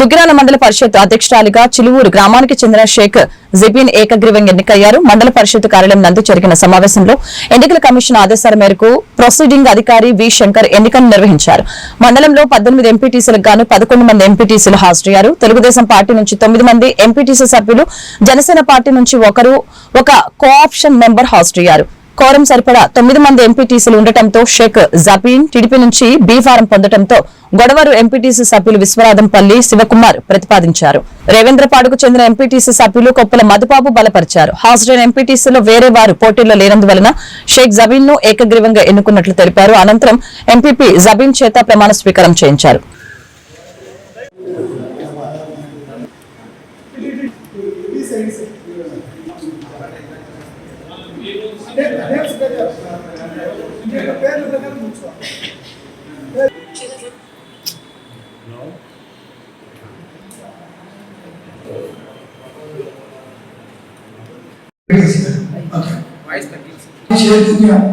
దుగ్గిరాల మండల పరిషత్ అధ్యక్షురాలిగా చిలువూరు గ్రామానికి చెందిన షేక్ జిబిన్ ఏకగ్రీవంగా ఎన్నికయ్యారు. మండల పరిషత్ కార్యాలయం నందు జరిగిన సమావేశంలో ఎన్నికల కమిషన్ ఆదేశాల మేరకు ప్రొసీడింగ్ అధికారి వి శంకర్ ఎన్నికలు నిర్వహించారు. మండలంలో పద్దెనిమిది ఎంపీటీసీలకు గాను పదకొండు మంది ఎంపీటీసీలు హాజరయ్యారు. తెలుగుదేశం పార్టీ నుంచి తొమ్మిది మంది ఎంపీటీసీ సభ్యులు జనసేన పార్టీ నుంచి ఒకరు ఒక కోఆప్షన్ మెంబర్ హాజరయ్యారు. కోరం సరిపడా తొమ్మిది మంది ఎంపీటీసీలు ఉండటంతో షేక్ జబీన్ టీడీపీ నుంచి బీఫారం పొందటంతో పొందడంతో గొడవరు ఎంపీటీసీ సభ్యులు విశ్వనాథంపల్లి శివకుమార్ ప్రతిపాదించారు. రేవేంద్రపాడుకు చెందిన ఎంపీటీసీ సభ్యులు కొప్పల మధుబాబు బలపరిచారు. హాజరైన ఎంపీటీసీలో వేరే వారు పోటీల్లో లేనందువలన షేక్ జబీన్ను ఏకగ్రీవంగా ఎన్నుకున్నట్లు తెలిపారు. అనంతరం ఎంపీపీ జబీన్ చేత ప్రమాణ స్వీకారం చేయించారు.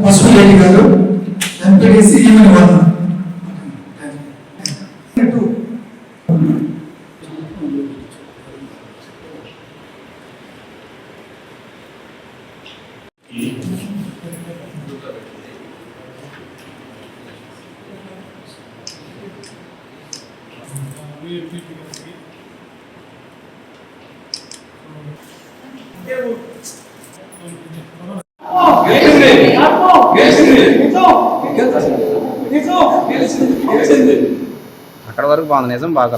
పసుపు రెడ్డి గారు ఎంపీటీసీ ఈమెన్ వాళ్ళు అక్కడ వరకు బాగుంది నిజం బాగా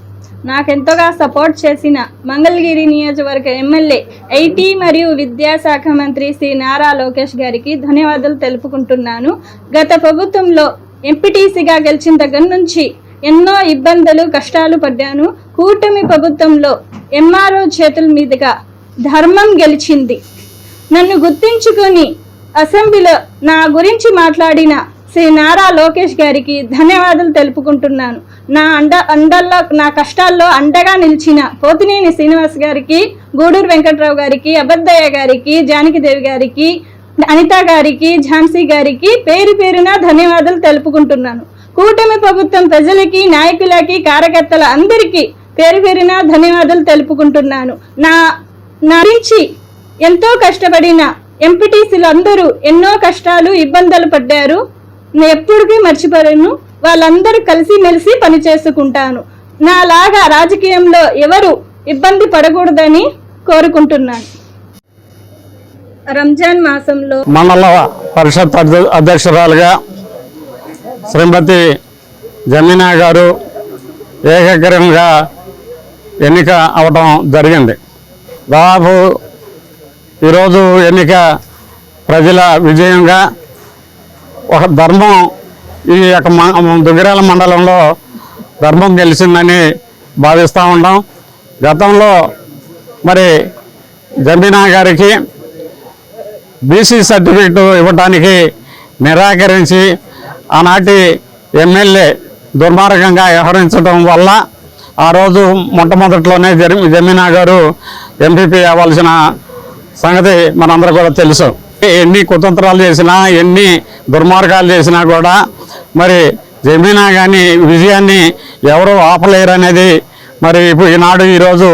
నాకెంతగా సపోర్ట్ చేసిన మంగళగిరి నియోజకవర్గ ఎమ్మెల్యే ఐటీ మరియు విద్యాశాఖ మంత్రి శ్రీ నారా లోకేష్ గారికి ధన్యవాదాలు తెలుపుకుంటున్నాను. గత ప్రభుత్వంలో ఎంపీటీసీగా గెలిచిన దగ్గర నుంచి ఎన్నో ఇబ్బందులు కష్టాలు పడ్డాను. కూటమి ప్రభుత్వంలో ఎంఆర్ఓ చేతుల మీదుగా ధర్మం గెలిచింది. నన్ను గుర్తించుకొని అసెంబ్లీలో నా గురించి మాట్లాడిన శ్రీ నారా లోకేష్ గారికి ధన్యవాదాలు తెలుపుకుంటున్నాను. నా అండ అండల్లో నా కష్టాల్లో అండగా నిలిచిన పోతినేని శ్రీనివాస్ గారికి గూడూరు వెంకట్రావు గారికి అబద్దయ్య గారికి జానకిదేవి గారికి అనిత గారికి ఝాన్సీ గారికి పేరు పేరున ధన్యవాదాలు తెలుపుకుంటున్నాను. కూటమి ప్రభుత్వం ప్రజలకి నాయకులకి కార్యకర్తల అందరికీ పేరు పేరున ధన్యవాదాలు తెలుపుకుంటున్నాను. నా నా నుంచి ఎంతో కష్టపడిన ఎంపీటీసీలు అందరూ ఎన్నో కష్టాలు ఇబ్బందులు పడ్డారు. నేను ఎప్పటికీ మర్చిపోలేను. వాళ్ళందరూ కలిసి కలిసిమెలిసి పనిచేసుకుంటాను నాలాగా రాజకీయంలో ఎవరు ఇబ్బంది పడకూడదని కోరుకుంటున్నాను. రంజాన్ మాసంలో మండల పరిషత్ అధ్యక్షురాలుగా శ్రీమతి జమీనా గారు ఏకగ్రీవంగా ఎన్నిక అవటం జరిగింది. దాదాపు ఈరోజు ఎన్నిక ప్రజల విజయంగా ఒక ధర్మం ఈ యొక్క దుగ్గిరాల మండలంలో ధర్మం గెలిచిందని భావిస్తూ ఉంటాం గతంలో మరి జమీనా గారికి బీసీ సర్టిఫికెట్ ఇవ్వటానికి నిరాకరించి ఆనాటి ఎమ్మెల్యే దుర్మార్గంగా వ్యవహరించడం వల్ల ఆ రోజు మొట్టమొదట్లోనే జమీనా గారు ఎంపీపీ అవ్వాల్సిన సంగతి మనందరూ కూడా తెలుసు. ఎన్ని కుతంత్రాలు చేసినా ఎన్ని దుర్మార్గాలు చేసినా కూడా మరి జమీనా కానీ విజయాన్ని ఎవరు ఆపలేరు అనేది మరి ఇప్పుడు ఈనాడు ఈరోజు